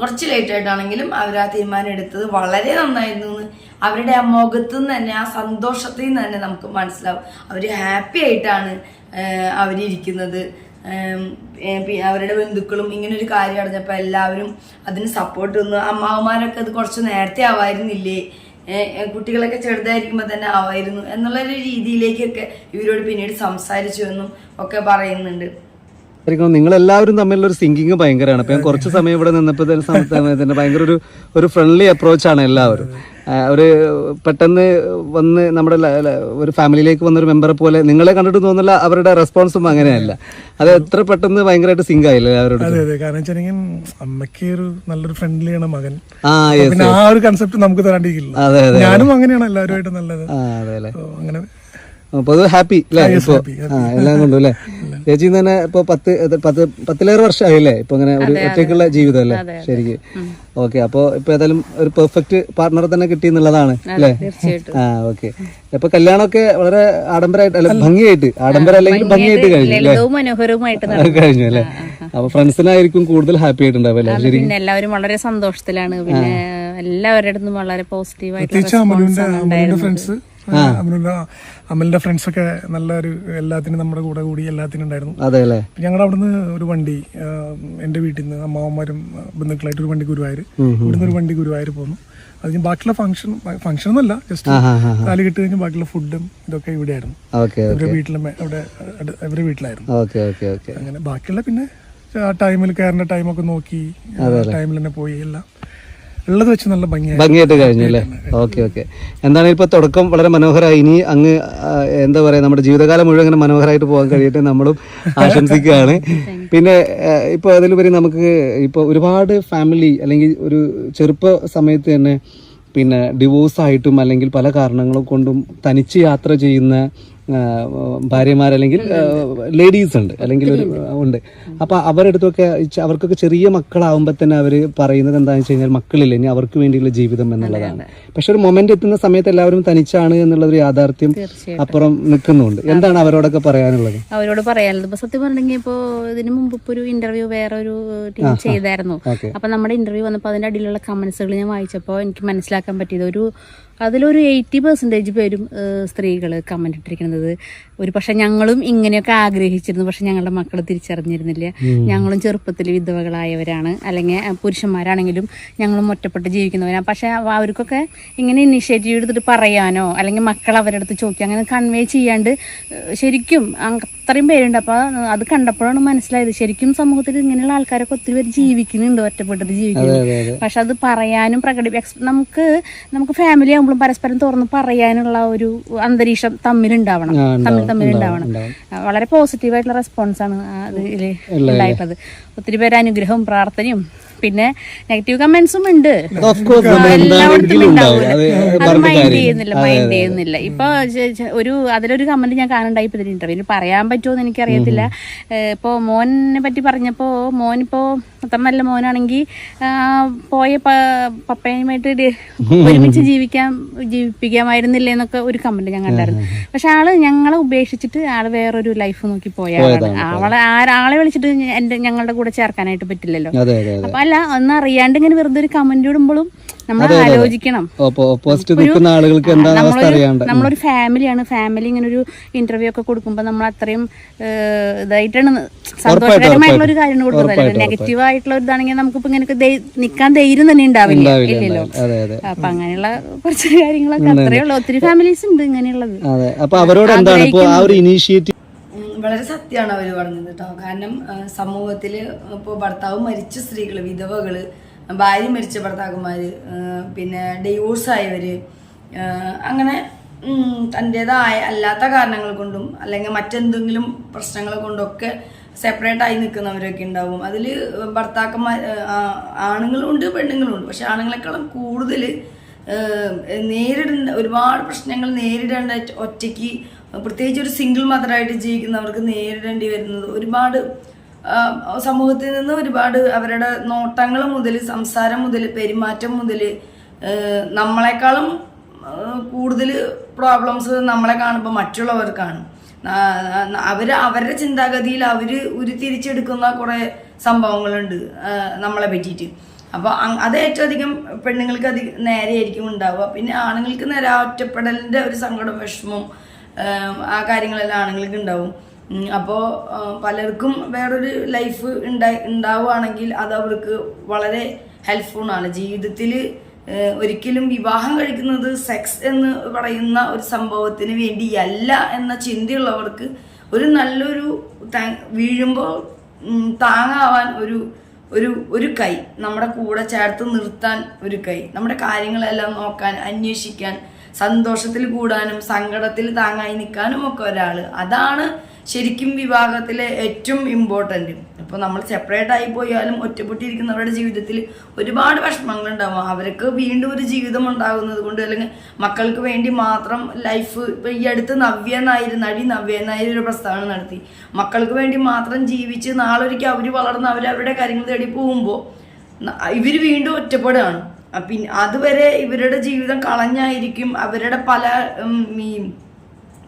കുറച്ച് ലേറ്റ് ആയിട്ടാണെങ്കിലും അവർ ആ തീരുമാനം എടുത്തത് വളരെ നന്നായിരുന്നു എന്ന് അവരുടെ ആ മുഖത്തു നിന്ന് തന്നെ ആ സന്തോഷത്തിൽ നിന്ന് തന്നെ നമുക്ക് മനസ്സിലാവും. അവർ ഹാപ്പി ആയിട്ടാണ് അവരിയ്ക്കുന്നത് അവരുടെ ബന്ധുക്കളും ഇങ്ങനെ ഒരു കാര്യം അടഞ്ഞപ്പോൾ എല്ലാവരും അതിന് സപ്പോർട്ട് തന്നു. അമ്മാവന്മാരൊക്കെ അത് കുറച്ച് നേരത്തെ ആവായിരുന്നില്ലേ? കുട്ടികളൊക്കെ ചെറുതായിരിക്കുമ്പോൾ തന്നെ ആവായിരുന്നു എന്നുള്ളൊരു രീതിയിലേക്കൊക്കെ ഇവരോട് പിന്നീട് സംസാരിച്ചു എന്നും ഒക്കെ പറയുന്നുണ്ട്. നിങ്ങൾ എല്ലാവരും തമ്മിലുള്ള ഒരു സിങ്കിങ് ഭയങ്കരമാണ്. അപ്പം ഞാൻ കുറച്ച് സമയം ഇവിടെ നിന്നപ്പോൾ തന്നെ സമയത്ത് ഭയങ്കര ഒരു ഒരു ഫ്രണ്ട്ലി അപ്രോച്ചാണ് എല്ലാവരും. ഒരു പെട്ടെന്ന് വന്ന് നമ്മുടെ ഒരു ഫാമിലിയിലേക്ക് വന്ന ഒരു മെമ്പറെ പോലെ നിങ്ങളെ കണ്ടിട്ട് തോന്നില്ല അവരുടെ റെസ്പോൺസും അങ്ങനെയല്ല. അത് എത്ര പെട്ടെന്ന് ഭയങ്കരമായിട്ട് സിങ്ക് ആയില്ല അവരോട് കാരണം അമ്മയ്ക്ക് ഒരു നല്ലൊരു ഫ്രണ്ട്ലിയാണ് മകൻ. ആ അപ്പൊ പിന്നെ ആ ഒരു കൺസെപ്റ്റ് നമുക്ക് തരാണ്ടിരിക്കില്ല അതെ അതെ ഞാനും അങ്ങനെയാണ് എല്ലാവരുമായിട്ട് നല്ലത്. അതെ പൊതുവെ ഹാപ്പി അല്ലേ ഇപ്പൊ ആ എല്ലാം കൊണ്ടും അല്ലേ ചേച്ചി തന്നെ ഇപ്പൊ പത്ത് പത്ത് പത്തിലേറെ വർഷമായി അല്ലേ ഇപ്പൊ ഇങ്ങനെ ഒരു ഒറ്റയ്ക്കുള്ള ജീവിതം അല്ലേ? ശരിക്ക്. ഓക്കെ അപ്പൊ ഇപ്പൊ ഏതായാലും ഒരു പെർഫെക്റ്റ് പാർട്ണറെ തന്നെ കിട്ടി എന്നുള്ളതാണ് അല്ലേ ആ ഓക്കെ. ഇപ്പൊ കല്യാണമൊക്കെ വളരെ ആഡംബരമായിട്ട് അല്ല ഭംഗിയായിട്ട് ആഡംബരം അല്ലെങ്കിൽ ഭംഗിയായിട്ട് കഴിഞ്ഞു അല്ലേ കഴിഞ്ഞു അല്ലേ അപ്പൊ ഫ്രണ്ട്സിനായിരിക്കും കൂടുതൽ ഹാപ്പി ആയിട്ടുണ്ടാവും അല്ലേ ശരി പിന്നെ എല്ലാവരും വളരെ സന്തോഷത്തിലാണ്. പിന്നെ എല്ലാവരുടെ അടുത്തും വളരെ പോസിറ്റീവായിട്ട് ഫ്രണ്ട്സ് അമലുവിന്റെ അമലിന്റെ ഫ്രണ്ട്സ് ഒക്കെ നല്ലൊരു എല്ലാത്തിനും നമ്മുടെ കൂടെ കൂടി എല്ലാത്തിനും ഉണ്ടായിരുന്നു. അതെ അല്ലേ ഞങ്ങളുടെ അവിടുന്ന് ഒരു വണ്ടി എന്റെ വീട്ടിൽ നിന്ന് അമ്മാവന്മാരും ബന്ധുക്കളായിട്ട് ഒരു വണ്ടി ഗുരുവായൂർ ഇവിടുന്ന് ഒരു വണ്ടി ഗുരുവായൂർ പോന്നു. അത് കഴിഞ്ഞ് ബാക്കിയുള്ള ഫംഗ്ഷൻ ഫംഗ്ഷൻ ഒന്നല്ല ജസ്റ്റ് താലി കിട്ടി കഴിഞ്ഞ് ബാക്കിയുള്ള ഫുഡും ഇതൊക്കെ ഇവിടെ ആയിരുന്നു ഇവരുടെ വീട്ടിലും അവിടെ ഇവരുടെ വീട്ടിലായിരുന്നു. അങ്ങനെ ബാക്കിയുള്ള പിന്നെ ആ ടൈമിൽ കയറിന്റെ ടൈമൊക്കെ നോക്കി ടൈമിൽ തന്നെ പോയി എല്ലാം. ഉള്ളത് വെച്ച് നല്ല ഭംഗിയായി ഭംഗിയായിട്ട് കഴിഞ്ഞു അല്ലേ? Okay okay. എന്താണ് ഇപ്പൊ തുടക്കം? വളരെ മനോഹരമായി. ഇനി അങ്ങ് എന്താ പറയാ നമ്മുടെ ജീവിതകാലം മുഴുവൻ ഇങ്ങനെ മനോഹരമായിട്ട് പോകാൻ കഴിയട്ടെ നമ്മളും ആശംസിക്കുകയാണ്. പിന്നെ ഇപ്പോൾ ഇപ്പൊ അതിലുപരി നമുക്ക് ഇപ്പൊ ഒരുപാട് ഫാമിലി അല്ലെങ്കിൽ ഒരു ചെറുപ്പ സമയത്ത് തന്നെ പിന്നെ ഡിവോഴ്സ് ആയിട്ടും അല്ലെങ്കിൽ പല കാരണങ്ങളും കൊണ്ടും തനിച്ച് യാത്ര ചെയ്യുന്ന അല്ലെങ്കിൽ ലേഡീസ് ഉണ്ട് അല്ലെങ്കിൽ ഒരു ഉണ്ട്. അപ്പൊ അവരെടുത്തൊക്കെ അവർക്കൊക്കെ ചെറിയ മക്കളാവുമ്പോൾ തന്നെ അവർ പറയുന്നത് എന്താണെന്ന് വെച്ച് കഴിഞ്ഞാൽ മക്കളില്ല ഇനി അവർക്ക് വേണ്ടിയുള്ള ജീവിതം എന്നുള്ളതാണ്. പക്ഷെ ഒരു മൊമെന്റ് എത്തുന്ന സമയത്ത് എല്ലാവരും തനിച്ചാണ് എന്നുള്ള ഒരു യാഥാർത്ഥ്യം അപ്പുറം നിൽക്കുന്നുണ്ട്. എന്താണ് അവരോടൊക്കെ പറയാനുള്ളത്? അവരോട് പറയാനുള്ളത്. ഇപ്പൊ സത്യം പറഞ്ഞെങ്കിൽ ഇപ്പോ ഇതിനു മുമ്പ് ഒരു ഇന്റർവ്യൂ വേറെ ഒരു ടീം ചെയ്തായിരുന്നു. അപ്പോൾ അപ്പൊ നമ്മുടെ ഇന്റർവ്യൂ വന്നപ്പോൾ അതിന്റെ അടിയിലുള്ള കമന്റ്സുകൾ ഞാൻ വായിച്ചപ്പോൾ എനിക്ക് മനസ്സിലാക്കാൻ പറ്റിയത് ഒരു അതിലൊരു എയ്റ്റി പെർസെന്റേജ് പേരും സ്ത്രീകൾ കമന്റ് ഇട്ടിരിക്കുന്നത്. ഒരു പക്ഷെ ഞങ്ങളും ഇങ്ങനെയൊക്കെ ആഗ്രഹിച്ചിരുന്നു. പക്ഷെ ഞങ്ങളുടെ മക്കൾ തിരിച്ചറിഞ്ഞിരുന്നില്ല. ഞങ്ങളും ചെറുപ്പത്തിൽ വിധവകളായവരാണ്. അല്ലെങ്കിൽ പുരുഷന്മാരാണെങ്കിലും ഞങ്ങളും ഒറ്റപ്പെട്ട് ജീവിക്കുന്നവരാണ്. പക്ഷെ അവ- അവർക്കൊക്കെ ഇങ്ങനെ ഇനിഷ്യേറ്റീവ് എടുത്തിട്ട് പറയാനോ അല്ലെങ്കിൽ മക്കൾ അവരുടെ അടുത്ത് ചോദിക്കുക അങ്ങനെ കൺവേ ചെയ്യാണ്ട് ശരിക്കും അത്രയും പേരുണ്ട്. അപ്പോൾ അത് കണ്ടപ്പോഴാണ് മനസ്സിലായത് ശരിക്കും സമൂഹത്തിൽ ഇങ്ങനെയുള്ള ആൾക്കാരൊക്കെ ഒത്തിരി പേര് ജീവിക്കുന്നുണ്ട് ഒറ്റപ്പെട്ടിട്ട് ജീവിക്കുന്നുണ്ട് പക്ഷെ അത് പറയാനും പ്രകടി നമുക്ക് നമുക്ക് ഫാമിലി ആകുമ്പോഴും പരസ്പരം തുറന്ന് പറയാനുള്ള ഒരു അന്തരീക്ഷം തമ്മിലുണ്ടാവണം. തമ്മിൽ തമ്മിൽ ഉണ്ടാവണം. വളരെ വളരെ പോസിറ്റീവായിട്ടുള്ള റെസ്പോൺസ് ആണ് അതിൽ ഉണ്ടായിട്ടുള്ളത്. ഒത്തിരി പേര് അനുഗ്രഹവും പ്രാർത്ഥനയും പിന്നെ നെഗറ്റീവ് കമന്റ്സും ഉണ്ട്. എല്ലായിടത്തും ഉണ്ടാവും അത് അത് മൈൻഡ് ചെയ്യുന്നില്ല മൈൻഡ് ചെയ്യുന്നില്ല. ഇപ്പൊ ഒരു അതിലൊരു കമന്റ് ഞാൻ കാണണ്ടായി ഇപ്പൊ ഇന്റർവ്യൂ പറയാൻ പറ്റുമോ എന്ന് എനിക്കറിയത്തില്ല ഇപ്പോ മോനെ പറ്റി പറഞ്ഞപ്പോ മോൻ ഇപ്പോ അത്ര നല്ല മോനാണെങ്കിൽ പോയ പപ്പയുമായിട്ട് ഒരുമിച്ച് ജീവിക്കാൻ ജീവിപ്പിക്കാമായിരുന്നില്ല എന്നൊക്കെ ഒരു കമന്റ് ഞാൻ കണ്ടായിരുന്നു. പക്ഷെ ആൾ ഞങ്ങളെ ഉപേക്ഷിച്ചിട്ട് ആൾ വേറൊരു ലൈഫ് നോക്കി പോയ ആളാണ് അവളെ ആളെ വിളിച്ചിട്ട് എന്റെ ഞങ്ങളുടെ കൂടെ ചേർക്കാനായിട്ട് പറ്റില്ലല്ലോ. അപ്പൊ അല്ല ഒന്ന് അറിയാണ്ട് ഇങ്ങനെ വെറുതെ ഒരു കമന്റ് ഇടുമ്പോഴും നമ്മൾ ആലോചിക്കണം. നമ്മളൊരു ഫാമിലിയാണ് ഫാമിലി ഇങ്ങനെ ഒരു ഇന്റർവ്യൂ ഒക്കെ കൊടുക്കുമ്പോൾ നമ്മൾ അത്രയും ഇതായിട്ടാണ് സന്തോഷകരമായിട്ടുള്ള ഒരു കാര്യം കൊടുക്കുന്നത് നെഗറ്റീവ് ആയിട്ടുള്ള ഒരു ഇതാണെങ്കിൽ നമുക്കിപ്പോ ഇങ്ങനെ നിക്കാൻ ധൈര്യം തന്നെ ഉണ്ടാവില്ലല്ലോ ഉണ്ടാവില്ല ഇല്ലല്ലോ. അപ്പൊ അങ്ങനെയുള്ള കുറച്ച് കാര്യങ്ങളൊക്കെ അത്രയുള്ള. ഒത്തിരി ഫാമിലീസ് ഉണ്ട് ഇങ്ങനെയുള്ളത്. അപ്പൊ അവരോട് എന്താണ്? ഇപ്പൊ ആ ഒരു ഇനീഷ്യേറ്റീവ് വളരെ സത്യമാണ് അവർ പറഞ്ഞത് കേട്ടോ കാരണം സമൂഹത്തിൽ ഇപ്പോൾ ഭർത്താവ് മരിച്ച സ്ത്രീകൾ വിധവകൾ ഭാര്യ മരിച്ച ഭർത്താക്കന്മാര് പിന്നെ ഡിവോഴ്സ് ആയവര് അങ്ങനെ തന്റെതായ അല്ലാത്ത കാരണങ്ങൾ കൊണ്ടും അല്ലെങ്കിൽ മറ്റെന്തെങ്കിലും പ്രശ്നങ്ങൾ കൊണ്ടൊക്കെ സെപ്പറേറ്റ് ആയി നിൽക്കുന്നവരൊക്കെ ഉണ്ടാവും. അതിൽ ഭർത്താക്കന്മാർ ആണുങ്ങളുണ്ട് പെണ്ണുങ്ങളുണ്ട്. പക്ഷെ ആണുങ്ങളെക്കാളും കൂടുതൽ നേരിടേണ്ട ഒരുപാട് പ്രശ്നങ്ങൾ നേരിടേണ്ട ഒറ്റയ്ക്ക് പ്രത്യേകിച്ച് ഒരു സിംഗിൾ മദറായിട്ട് ജീവിക്കുന്നവർക്ക് നേരിടേണ്ടി വരുന്നത് ഒരുപാട് സമൂഹത്തിൽ നിന്ന് ഒരുപാട് അവരുടെ നോട്ടങ്ങൾ മുതൽ സംസാരം മുതൽ പെരുമാറ്റം മുതൽ നമ്മളെക്കാളും കൂടുതൽ പ്രോബ്ലംസ് നമ്മളെ കാണുമ്പോൾ മറ്റുള്ളവർക്കാണ്. അവർ അവരുടെ ചിന്താഗതിയിൽ അവർ ഉരുത്തിരിച്ചെടുക്കുന്ന കുറേ സംഭവങ്ങളുണ്ട് നമ്മളെ പറ്റിയിട്ട്. അപ്പോൾ അത് ഏറ്റവും അധികം പെണ്ണുങ്ങൾക്ക് അധികം നേരെയായിരിക്കും ഉണ്ടാവുക. പിന്നെ ആണുങ്ങൾക്ക് നേരെ ഒറ്റപ്പെടലിന്റെ ഒരു സങ്കടം വിഷമവും ആം, കാര്യങ്ങളെല്ലാം ആണുങ്ങൾക്ക് ഉണ്ടാവും. അപ്പോൾ പലർക്കും വേറൊരു ലൈഫ് ഉണ്ടായി ഉണ്ടാവുകയാണെങ്കിൽ അത് അവർക്ക് വളരെ ഹെൽപ്ഫുള്ളാണ് ജീവിതത്തിൽ ഒരിക്കലും വിവാഹം കഴിക്കുന്നത് സെക്സ് എന്ന് പറയുന്ന ഒരു സംഭവത്തിന് വേണ്ടിയല്ല എന്ന ചിന്തയുള്ളവർക്ക് ഒരു നല്ലൊരു വീഴുമ്പോൾ താങ്ങാവാൻ ഒരു ഒരു ഒരു കൈ. നമ്മുടെ കൂടെ ചേർത്ത് നിർത്താൻ ഒരു കൈ. നമ്മുടെ കാര്യങ്ങളെല്ലാം നോക്കാൻ അന്വേഷിക്കാൻ സന്തോഷത്തിൽ കൂടാനും സങ്കടത്തിൽ താങ്ങായി നിൽക്കാനും ഒക്കെ ഒരാൾ അതാണ് ശരിക്കും വിവാഹത്തിലെ ഏറ്റവും ഇമ്പോർട്ടന്റ് ഇപ്പോൾ നമ്മൾ സെപ്പറേറ്റ് ആയി പോയാലും ഒറ്റപ്പെട്ടിരിക്കുന്നവരുടെ ജീവിതത്തിൽ ഒരുപാട് വിഷമങ്ങൾ ഉണ്ടാവും. അവർക്ക് വീണ്ടും ഒരു ജീവിതം ഉണ്ടാകുന്നത് കൊണ്ട് അല്ലെങ്കിൽ മക്കൾക്ക് വേണ്ടി മാത്രം ലൈഫ് ഇപ്പം ഈ അടുത്ത് നവ്യ നായർ നടി നവ്യ നായർ ഒരു പ്രസ്താവന നടത്തി. മക്കൾക്ക് വേണ്ടി മാത്രം ജീവിച്ച് നാളൊരിക്കൽ അവർ വളർന്ന് അവർ അവരുടെ കാര്യങ്ങൾ തേടി പോകുമ്പോൾ ഇവർ വീണ്ടും ഒറ്റപ്പെടുകയാണ്. പിന്നെ അതുവരെ ഇവരുടെ ജീവിതം കളഞ്ഞായിരിക്കും അവരുടെ പല ഈ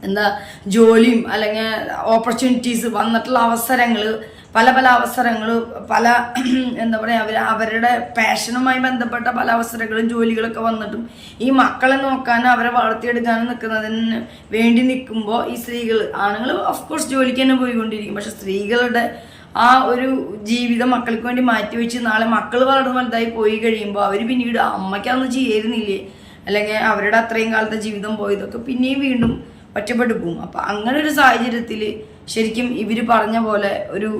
എന്താ ജോലിയും അല്ലെങ്കിൽ ഓപ്പർച്യൂണിറ്റീസ് വന്നിട്ടുള്ള അവസരങ്ങൾ പല പല അവസരങ്ങൾ പല എന്താ പറയുക അവർ അവരുടെ പാഷനുമായി ബന്ധപ്പെട്ട പല അവസരങ്ങളും ജോലികളൊക്കെ വന്നിട്ടും ഈ മക്കളെ നോക്കാനും അവരെ വളർത്തിയെടുക്കാനും നിൽക്കുന്നതിന് വേണ്ടി നിൽക്കുമ്പോൾ ഈ സ്ത്രീകൾ ആണുങ്ങൾ ഓഫ് കോഴ്സ് ജോലിക്ക് തന്നെ പോയിക്കൊണ്ടിരിക്കും. പക്ഷെ സ്ത്രീകളുടെ ആ ഒരു ജീവിതം മക്കൾക്ക് വേണ്ടി മാറ്റി മാറ്റിവെച്ച് നാളെ മക്കൾ വളർന്ന് വലുതായി പോയി കഴിയുമ്പോൾ അവർ പിന്നീട് അമ്മയ്ക്കന്ന് ചേരുന്നില്ലേ അല്ലെങ്കിൽ അവരുടെ അത്രയും കാലത്തെ ജീവിതം പോയതൊക്കെ പിന്നെയും വീണ്ടും ഒറ്റപ്പെട്ടു പോകും അപ്പം അങ്ങനെ ഒരു സാഹചര്യത്തിൽ ശരിക്കും ഇവർ പറഞ്ഞ പോലെ ഒരു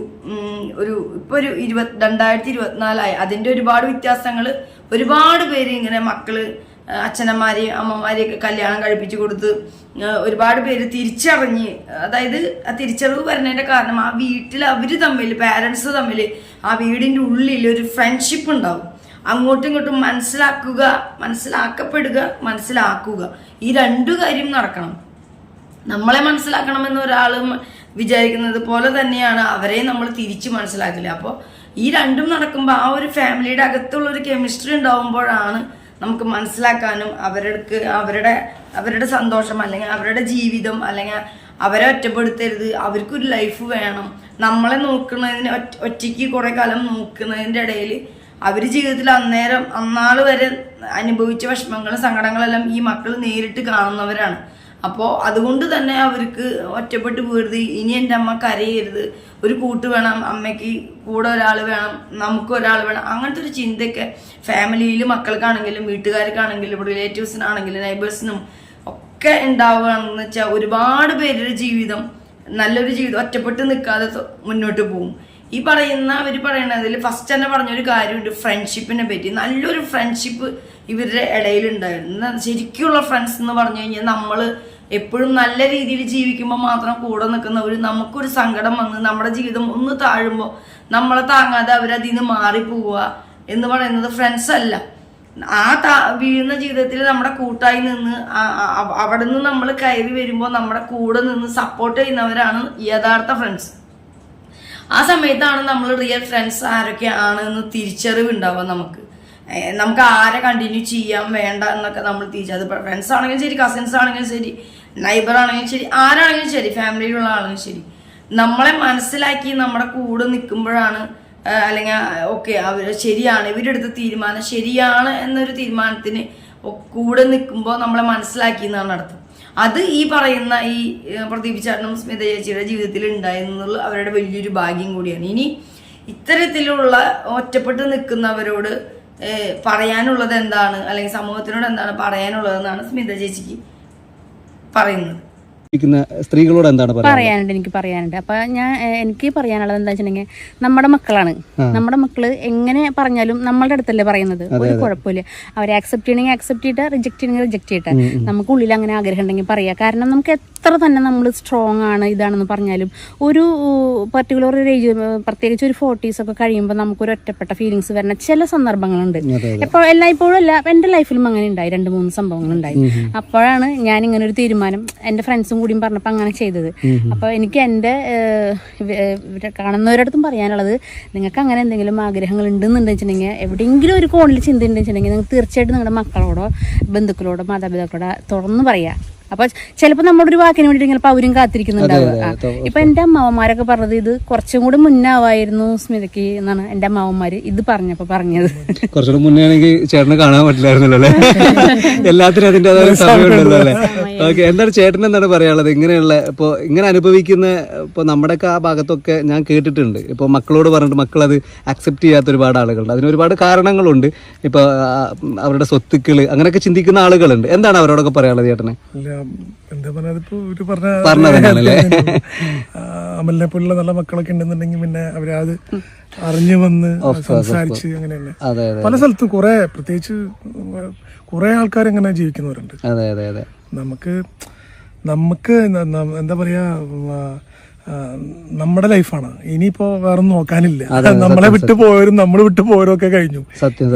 ഒരു ഇപ്പോൾ ഒരു ഇരുപത് രണ്ടായിരത്തി ഇരുപത്തിനാലായി അതിന്റെ ഒരുപാട് വ്യത്യാസങ്ങൾ ഒരുപാട് പേര് ഇങ്ങനെ മക്കൾ ആ, അമ്മമാരെയൊക്കെ കല്യാണം കഴിപ്പിച്ചു കൊടുത്ത് ഒരുപാട് പേര് തിരിച്ചറിഞ്ഞ് അതായത് ആ തിരിച്ചറിവ് വരുന്നതിന്റെ കാരണം ആ വീട്ടിൽ അവർ തമ്മിൽ പാരൻസ് തമ്മിൽ ആ വീടിന്റെ ഉള്ളിൽ ഒരു ഫ്രണ്ട്ഷിപ്പ് ഉണ്ടാവും. അങ്ങോട്ടും ഇങ്ങോട്ടും മനസ്സിലാക്കുക മനസ്സിലാക്കപ്പെടുക മനസ്സിലാക്കുക. ഈ രണ്ടു കാര്യം നടക്കണം. നമ്മളെ മനസ്സിലാക്കണമെന്ന് ഒരാൾ വിചാരിക്കുന്നത് പോലെ തന്നെയാണ് അവരെ നമ്മൾ തിരിച്ച് മനസ്സിലാക്കില്ല അപ്പോൾ ഈ രണ്ടും നടക്കുമ്പോൾ ആ ഒരു ഫാമിലിയുടെ അകത്തുള്ള ഒരു കെമിസ്ട്രി ഉണ്ടാവുമ്പോഴാണ് നമുക്ക് മനസ്സിലാക്കാനും അവർക്ക് അവരുടെ അവരുടെ സന്തോഷം അല്ലെങ്കിൽ അവരുടെ ജീവിതം അല്ലെങ്കിൽ അവരെ ഒറ്റപ്പെടുത്തരുത്. അവർക്കൊരു ലൈഫ് വേണം. നമ്മളെ നോക്കുന്നതിന് ഒറ്റ ഒറ്റയ്ക്ക് കുറേ കാലം നോക്കുന്നതിന്റെ ഇടയിൽ അവർ ജീവിതത്തിൽ അന്നേരം അന്നാൾ വരെ അനുഭവിച്ച വിഷമങ്ങളും സങ്കടങ്ങളെല്ലാം ഈ മക്കൾ നേരിട്ട് കാണുന്നവരാണ്. അപ്പോൾ അതുകൊണ്ട് തന്നെ അവർക്ക് ഒറ്റപ്പെട്ട് പോകരുത് ഇനി എന്റെ അമ്മ കരയരുത്. ഒരു കൂട്ട് വേണം അമ്മയ്ക്ക് കൂടെ ഒരാൾ വേണം നമുക്ക് ഒരാൾ വേണം. അങ്ങനത്തെ ഒരു ചിന്തയൊക്കെ ഫാമിലിയിൽ മക്കൾക്കാണെങ്കിലും വീട്ടുകാർക്കാണെങ്കിലും റിലേറ്റീവ്സിനാണെങ്കിലും നൈബേഴ്സിനും ഒക്കെ ഉണ്ടാവുകയാണെന്ന് വെച്ചാൽ ഒരുപാട് പേരുടെ ജീവിതം നല്ലൊരു ജീവിതം ഒറ്റപ്പെട്ട് നിൽക്കാതെ മുന്നോട്ട് പോകും. ഈ പറയുന്ന അവർ പറയണതിൽ ഫസ്റ്റ് തന്നെ പറഞ്ഞൊരു കാര്യമുണ്ട് ഫ്രണ്ട്ഷിപ്പിനെ പറ്റി. നല്ലൊരു ഫ്രണ്ട്ഷിപ്പ് ഇവരുടെ ഇടയിലുണ്ടായിരുന്നു. ഉണ്ടായിരുന്നു ശരിക്കുള്ള ഫ്രണ്ട്സ് എന്ന് പറഞ്ഞു കഴിഞ്ഞാൽ നമ്മൾ എപ്പോഴും നല്ല രീതിയിൽ ജീവിക്കുമ്പോൾ മാത്രം കൂടെ നിൽക്കുന്നവർ നമുക്കൊരു സങ്കടം വന്ന് നമ്മുടെ ജീവിതം ഒന്ന് താഴുമ്പോൾ നമ്മളെ താങ്ങാതെ അവരതിൽ നിന്ന് മാറിപ്പോവുക എന്ന് പറയുന്നത് ഫ്രണ്ട്സ് അല്ല. ആ താ വീഴുന്ന ജീവിതത്തിൽ നമ്മുടെ കൂട്ടായി നിന്ന് അവിടെ നിന്ന് നമ്മൾ കയറി വരുമ്പോൾ നമ്മുടെ കൂടെ നിന്ന് സപ്പോർട്ട് ചെയ്യുന്നവരാണ് യഥാർത്ഥ ഫ്രണ്ട്സ് ആ സമയത്താണ് നമ്മൾ റിയൽ ഫ്രണ്ട്സ് ആരൊക്കെയാണ് എന്ന് തിരിച്ചറിവ് ഉണ്ടാവുക നമുക്ക് നമുക്ക് ആരെ കണ്ടിന്യൂ ചെയ്യാൻ വേണ്ട എന്നൊക്കെ നമ്മൾ തിരിച്ചു അത് ഫ്രണ്ട്സ് ആണെങ്കിലും ശരി കസിൻസ് ആണെങ്കിലും ശരി നൈബർ ആണെങ്കിലും ശരി ആരാണെങ്കിലും ശരി ഫാമിലിയിലുള്ള ആണെങ്കിലും ശരി. നമ്മളെ മനസ്സിലാക്കി നമ്മുടെ കൂടെ നിൽക്കുമ്പോഴാണ് അല്ലെങ്കിൽ ഓക്കെ അവർ ശരിയാണ് ഇവരെടുത്ത തീരുമാനം ശരിയാണ് എന്നൊരു തീരുമാനത്തിന് കൂടെ നിൽക്കുമ്പോൾ നമ്മളെ മനസ്സിലാക്കി എന്നാണ് അർത്ഥം. അത് ഈ പറയുന്ന ഈ പ്രദീപ് ചേട്ടനും സ്മിത ചേച്ചിയുടെ ജീവിതത്തിൽ ഉണ്ടായിരുന്നുള്ള അവരുടെ വലിയൊരു ഭാഗ്യം കൂടിയാണ്. ഇനി ഇത്തരത്തിലുള്ള ഒറ്റപ്പെട്ട് നിൽക്കുന്നവരോട് പറയാനുള്ളത് എന്താണ്? അല്ലെങ്കിൽ സമൂഹത്തിനോട് എന്താണ് പറയാനുള്ളതെന്നാണ് സ്മിത ചേച്ചിക്ക് പറയുന്നത്. സ്ത്രീകളോട് എന്താണ് പറയാനുണ്ട് എനിക്ക് പറയാനുണ്ട്. അപ്പൊ ഞാൻ എനിക്ക് പറയാനുള്ളത് എന്താ വെച്ചിട്ടുണ്ടെങ്കിൽ നമ്മുടെ മക്കളാണ്. നമ്മുടെ മക്കൾ എങ്ങനെ പറഞ്ഞാലും നമ്മളുടെ അടുത്തല്ലേ പറയുന്നത്. ഒരു കുഴപ്പമില്ല. അവരെ ആക്സെപ്റ്റ് ചെയ്യണമെങ്കിൽ ആക്സെപ്റ്റ് ചെയ്തിട്ട് റിജക്ട് ചെയ്യണമെങ്കിൽ റിജക്ട് ചെയ്യട്ടെ. നമുക്ക് ഉള്ളിൽ അങ്ങനെ ആഗ്രഹം ഉണ്ടെങ്കിൽ പറയാം. കാരണം നമുക്ക് എത്ര തന്നെ നമ്മൾ സ്ട്രോങ് ആണ് ഇതാണെന്ന് പറഞ്ഞാലും ഒരു പർട്ടിക്കുലർ ഒരു ഏജ് പ്രത്യേകിച്ച് ഒരു ഫോർട്ടീസ് ഒക്കെ കഴിയുമ്പോൾ നമുക്കൊരു ഒറ്റപ്പെട്ട ഫീലിങ്സ് വരുന്ന ചില സന്ദർഭങ്ങളുണ്ട്. എപ്പോൾ എല്ലായ്പ്പോഴും അല്ല എന്റെ ലൈഫിലും അങ്ങനെ ഉണ്ടായി രണ്ട് മൂന്ന് സംഭവങ്ങൾ ഉണ്ടായി. അപ്പോഴാണ് ഞാൻ ഇങ്ങനെ ഒരു തീരുമാനം എന്റെ ഫ്രണ്ട്സും കൂടിയും പറഞ്ഞപ്പോൾ അങ്ങനെ ചെയ്തത്. അപ്പോൾ എനിക്ക് എന്റെ കാണുന്നവരടുത്തും പറയാനുള്ളത് നിങ്ങൾക്ക് അങ്ങനെ എന്തെങ്കിലും ആഗ്രഹങ്ങൾ ഉണ്ടെന്നുണ്ടെന്ന് വെച്ചിട്ടുണ്ടെങ്കിൽ എവിടെയെങ്കിലും ഒരു കോണിൽ ചിന്ത ഉണ്ടെന്ന് വെച്ചിട്ടുണ്ടെങ്കിൽ നിങ്ങൾ തീർച്ചയായിട്ടും നിങ്ങളുടെ മക്കളോടോ ബന്ധുക്കളോടോ മാതാപിതാക്കളോടോ തുറന്ന് പറയാ. അപ്പൊ ചിലപ്പോൾ നമ്മുടെ ഒരു വാക്കിന് വേണ്ടിട്ട് ഇങ്ങനെ അവരും കാത്തിരിക്കുന്നുണ്ടാവുക. ഇപ്പൊ എന്റെ അമ്മാവന്മാരൊക്കെ പറഞ്ഞത് ഇത് കുറച്ചും കൂടി മുന്നാവായിരുന്നു സ്മിതയ്ക്ക് എന്നാണ് എന്റെ അമ്മാവന്മാര് ഇത് പറഞ്ഞപ്പോ പറഞ്ഞത്. കുറച്ചുകൂടി മുന്നേ ആണെങ്കിൽ ചേട്ടനെ കാണാൻ പറ്റില്ലായിരുന്നല്ലോ അല്ലേ? എല്ലാത്തിനും അതിന്റെതായ സമയമുണ്ടല്ലോ അല്ലേ? ഓക്കെ എന്താണ് ചേട്ടൻ എന്താണ് പറയാനുള്ളത്? ഇങ്ങനെയുള്ള ഇപ്പോൾ ഇങ്ങനെ അനുഭവിക്കുന്ന ഇപ്പോൾ നമ്മുടെയൊക്കെ ആ ഭാഗത്തൊക്കെ ഞാൻ കേട്ടിട്ടുണ്ട്. ഇപ്പോൾ മക്കളോട് പറഞ്ഞിട്ട് മക്കൾ അത് അക്സെപ്റ്റ് ചെയ്യാത്ത ഒരുപാട് ആളുകളുണ്ട്. അതിന് ഒരുപാട് കാരണങ്ങളുണ്ട്. ഇപ്പോൾ അവരുടെ സ്വത്തുക്കൾ അങ്ങനെയൊക്കെ ചിന്തിക്കുന്ന ആളുകളുണ്ട്. എന്താണ് അവരോടൊക്കെ പറയാനുള്ളത് ചേട്ടനെ? എന്താ പറഞ്ഞാൽ അതിപ്പോ ഒരു പറഞ്ഞ അമലിനെ പോലുള്ള നല്ല മക്കളൊക്കെ ഉണ്ടെന്നുണ്ടെങ്കിൽ പിന്നെ അവരത് അറിഞ്ഞു വന്ന് സംസാരിച്ച് അതെ പല സ്ഥലത്തും കുറെ പ്രത്യേകിച്ച് കുറെ ആൾക്കാർ ഇങ്ങനെ ജീവിക്കുന്നവരുണ്ട്. നമുക്ക് നമുക്ക് എന്താ പറയാ നമ്മുടെ ലൈഫാണ്. ഇനിയിപ്പോ വേറെ നോക്കാനില്ല. നമ്മളെ വിട്ടു പോയവരും നമ്മൾ വിട്ടു പോയവരും ഒക്കെ കഴിഞ്ഞു.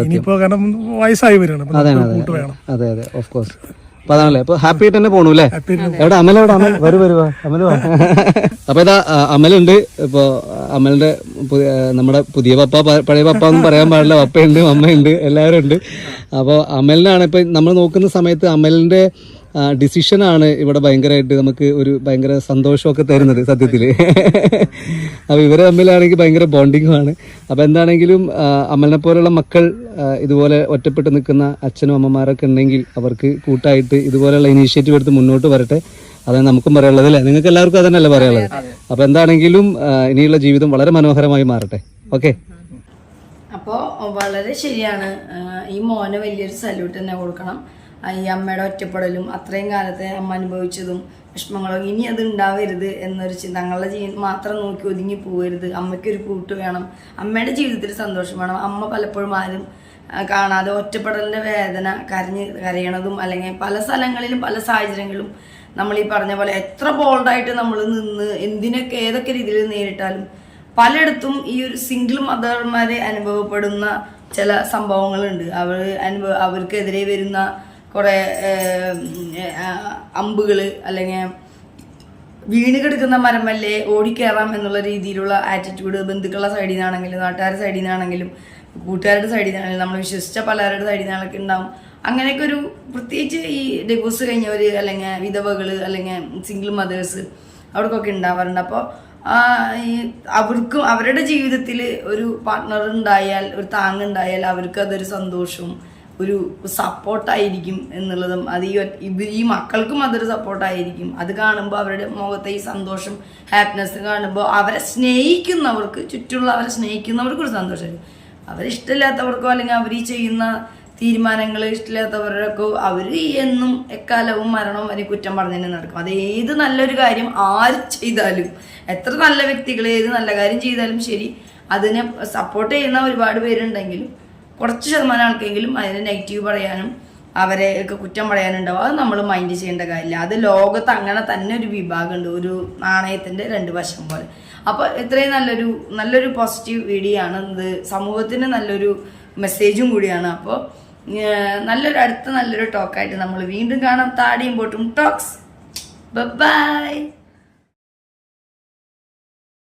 ഇനിയിപ്പോ കാരണം വയസ്സായി വരികയാണ്. കൂട്ട് വേണം. അപ്പൊ അതാണല്ലേ അപ്പൊ ഹാപ്പി ആയിട്ട് തന്നെ പോണു അല്ലേ? എവിടെ അമൽ എവിടെ? അമൽ വരൂ വരൂ വാ. അമൽ വാ. അപ്പൊ ഇതാ അമലുണ്ട്. ഇപ്പൊ അമലിന്റെ നമ്മുടെ പുതിയ പപ്പ പഴയ പപ്പ ഒന്നും പറയാൻ പാടില്ല. പപ്പയുണ്ട് അമ്മയുണ്ട് എല്ലാവരും ഉണ്ട് അപ്പോൾ അമലിനാണ് ഇപ്പൊ നമ്മൾ നോക്കുന്ന സമയത്ത് അമലിന്റെ ഡിസിഷനാണ് ഇവിടെ ഭയങ്കരമായിട്ട് നമുക്ക് ഒരു ഭയങ്കര സന്തോഷമൊക്കെ തരുന്നത് സത്യത്തിൽ അപ്പോൾ ഇവരെ തമ്മിലാണെങ്കിൽ ഭയങ്കര ബോണ്ടിങ്ങുമാണ്. അപ്പോൾ എന്താണെങ്കിലും അമ്മലിനെ അമലിനെ പോലുള്ള മക്കൾ ഇതുപോലെ ഒറ്റപ്പെട്ട് നിൽക്കുന്ന അച്ഛനും അമ്മമാരൊക്കെ ഉണ്ടെങ്കിൽ അവർക്ക് കൂട്ടായിട്ട് ഇതുപോലെയുള്ള ഇനീഷ്യേറ്റീവ് എടുത്ത് മുന്നോട്ട് വരട്ടെ. അതാണ് നമുക്കും പറയാനുള്ളത് അല്ലേ? നിങ്ങൾക്ക് എല്ലാവർക്കും അതന്നെയല്ലേ പറയാനുള്ളത്? അപ്പോൾ എന്താണെങ്കിലും ഇനിയുള്ള ജീവിതം വളരെ മനോഹരമായി മാറട്ടെ. ഓക്കെ? അപ്പോൾ വളരെ ശരിയാണ്. ഈ മോനെ വലിയൊരു സല്യൂട്ട് തന്നെ കൊടുക്കണം. ഈ അമ്മയുടെ ഒറ്റപ്പെടലും അത്രയും കാലത്തെ അമ്മ അനുഭവിച്ചതും വിഷമങ്ങളും ഇനി അത് ഉണ്ടാവരുത് എന്നൊരു ചിന്ത. തങ്ങളുടെ ജീവിതം മാത്രം നോക്കി ഒതുങ്ങി പോകരുത് അമ്മയ്ക്കൊരു കൂട്ട് വേണം. അമ്മയുടെ ജീവിതത്തിൽ സന്തോഷം വേണം. അമ്മ പലപ്പോഴും ആരും കാണാതെ ഒറ്റപ്പെടലിന്റെ വേദന കരഞ്ഞ് കരയണതും അല്ലെങ്കിൽ പല സ്ഥലങ്ങളിലും പല സാഹചര്യങ്ങളിലും നമ്മൾ ഈ പറഞ്ഞ പോലെ എത്ര ബോൾഡായിട്ട് നമ്മൾ നിന്ന് എന്തിനൊക്കെ ഏതൊക്കെ രീതിയിൽ നേരിട്ടാലും പലയിടത്തും ഈ ഒരു സിംഗിൾ മദർമാരെ അനുഭവപ്പെടുന്ന ചില സംഭവങ്ങളുണ്ട്. അവർ അനുഭവ അവർക്കെതിരെ വരുന്ന കുറേ അമ്പുകൾ അല്ലെങ്കിൽ വീണ് കിടക്കുന്ന മരമല്ലേ ഓടിക്കയറാം എന്നുള്ള രീതിയിലുള്ള ആറ്റിറ്റ്യൂഡ് ബന്ധുക്കളുടെ സൈഡിൽ നിന്നാണെങ്കിലും നാട്ടുകാരുടെ സൈഡിൽ നിന്നാണെങ്കിലും കൂട്ടുകാരുടെ സൈഡിൽ നിന്നാണെങ്കിലും നമ്മൾ വിശ്വസിച്ച പലരുടെ സൈഡിൽ നിന്നൊക്കെ ഉണ്ടാവും. അങ്ങനെയൊക്കെ ഒരു പ്രത്യേകിച്ച് ഈ ഡിവോഴ്സ് കഴിഞ്ഞവർ അല്ലെങ്കിൽ വിധവകൾ അല്ലെങ്കിൽ സിംഗിൾ മദേഴ്സ് അവർക്കൊക്കെ ഉണ്ടാവാറുണ്ട്. അപ്പോൾ ഈ അവർക്കും അവരുടെ ജീവിതത്തിൽ ഒരു പാർട്ട്ണർ ഉണ്ടായാൽ ഒരു താങ്ങുണ്ടായാൽ അവർക്കതൊരു സന്തോഷവും ഒരു സപ്പോർട്ടായിരിക്കും എന്നുള്ളതും അത് ഈ ഈ മക്കൾക്കും അതൊരു സപ്പോർട്ടായിരിക്കും അത് കാണുമ്പോൾ അവരുടെ മുഖത്തെ ഈ സന്തോഷം ഹാപ്പിനെസ് കാണുമ്പോൾ അവരെ സ്നേഹിക്കുന്നവർക്ക് ചുറ്റുമുള്ള അവരെ സ്നേഹിക്കുന്നവർക്കൊരു സന്തോഷമായിരിക്കും. അവരിഷ്ടമില്ലാത്തവർക്കോ അല്ലെങ്കിൽ അവർ ഈ ചെയ്യുന്ന തീരുമാനങ്ങൾ ഇഷ്ടമില്ലാത്തവരൊക്കെ അവർ എന്നും എക്കാലവും മരണവും വരെ കുറ്റം പറഞ്ഞു തന്നെ നടക്കും. അത് ഏത് നല്ലൊരു കാര്യം ആര് ചെയ്താലും എത്ര നല്ല വ്യക്തികൾ ഏത് നല്ല കാര്യം ചെയ്താലും ശരി അതിനെ സപ്പോർട്ട് ചെയ്യുന്ന ഒരുപാട് പേരുണ്ടെങ്കിലും കുറച്ച് ശതമാനം ആൾക്കെങ്കിലും അതിനെ നെഗറ്റീവ് പറയാനും അവരെ ഒക്കെ കുറ്റം പറയാനുണ്ടാവും. അത് നമ്മൾ മൈൻഡ് ചെയ്യേണ്ട കാര്യമില്ല. അത് ലോകത്ത് അങ്ങനെ തന്നെ ഒരു വിഭാഗമുണ്ട്. ഒരു നാണയത്തിന്റെ രണ്ട് വശം പോലെ. അപ്പോൾ ഇത്രയും നല്ലൊരു നല്ലൊരു പോസിറ്റീവ് വീഡിയോ ആണ് ഇത്. സമൂഹത്തിന് നല്ലൊരു മെസ്സേജും കൂടിയാണ്. അപ്പോൾ നല്ലൊരു അടുത്ത നല്ലൊരു ടോക്കായിട്ട് നമ്മൾ വീണ്ടും കാണാം. താടിയും പോട്ടും ടോക്സ് ബൈ